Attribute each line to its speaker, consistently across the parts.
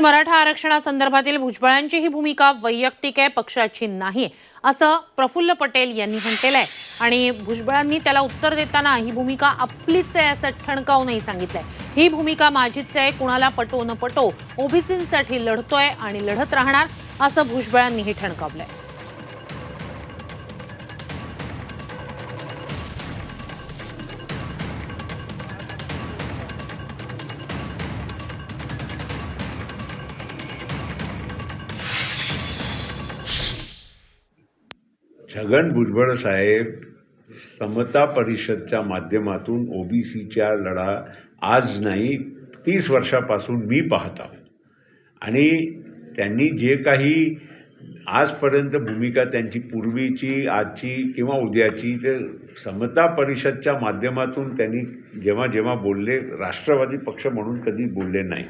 Speaker 1: मराठा आरक्षणासंदर्भातील भुजबळांची ही भूमिका वैयक्तिक आहे पक्षाची नाही असं प्रफुल्ल पटेल यांनी म्हटलेलं आहे आणि भुजबळांनी त्याला उत्तर देताना ही भूमिका आपलीच आहे असं ठणकावूनही सांगितलंय. ही भूमिका माझीच आहे कुणाला पटो न पटो ओबीसींसाठी लढतोय आणि लढत राहणार असं भुजबळांनीही ठणकावलंय.
Speaker 2: छगन भुजबळ साहेब समता परिषदच्या माध्यमातून ओबीसीच्या लढा आज नाही तीस वर्षापासून मी पाहत आहोत. आणि त्यांनी जे काही आजपर्यंत भूमिका त्यांची पूर्वीची आजची किंवा उद्याची ते समता परिषदच्या माध्यमातून त्यांनी जेव्हा जेव्हा बोलले राष्ट्रवादी पक्ष म्हणून कधी बोलले नाही.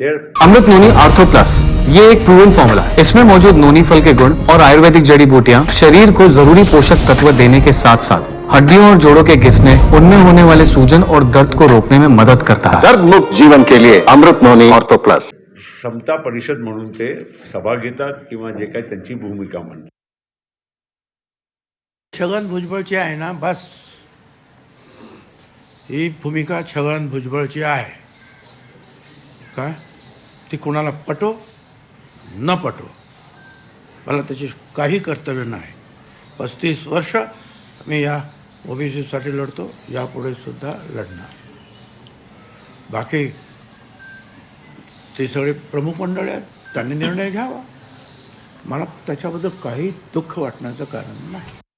Speaker 3: अमृत नोनी आर्थो प्लस ये एक प्रूवन फॉर्मूला है। इसमें मौजूद नोनी फल के गुण और आयुर्वेदिक जड़ी बूटियाँ शरीर को ज़रूरी पोषक तत्व देने के साथ साथ हड्डियों और जोड़ों के घिसने उनमें होने वाले सूजन और दर्द को रोकने में मदद करता है।
Speaker 4: दर्द मुक्त जीवन के लिए अमृत नोनी ऑर्थो प्लस
Speaker 2: समता परिषद म्हणून ते सभा घेतात किंवा जे काही त्यांची भूमिका म्हणतात.
Speaker 5: छगन भुजबळची आहे ना बस. ही भूमिका छगन भुजबळची आहे. काय ती कुणाला पटो न पटो. मला त्याची काही कर्तव्य नाही. पस्तीस वर्ष मी या ओबीसीसाठी लढतो यापुढे सुद्धा लढणार. बाकी ते सगळे प्रमुख मंडळी आहेत त्यांनी निर्णय घ्यावा. मला त्याच्याबद्दल काही दुःख वाटण्याचं कारण नाही.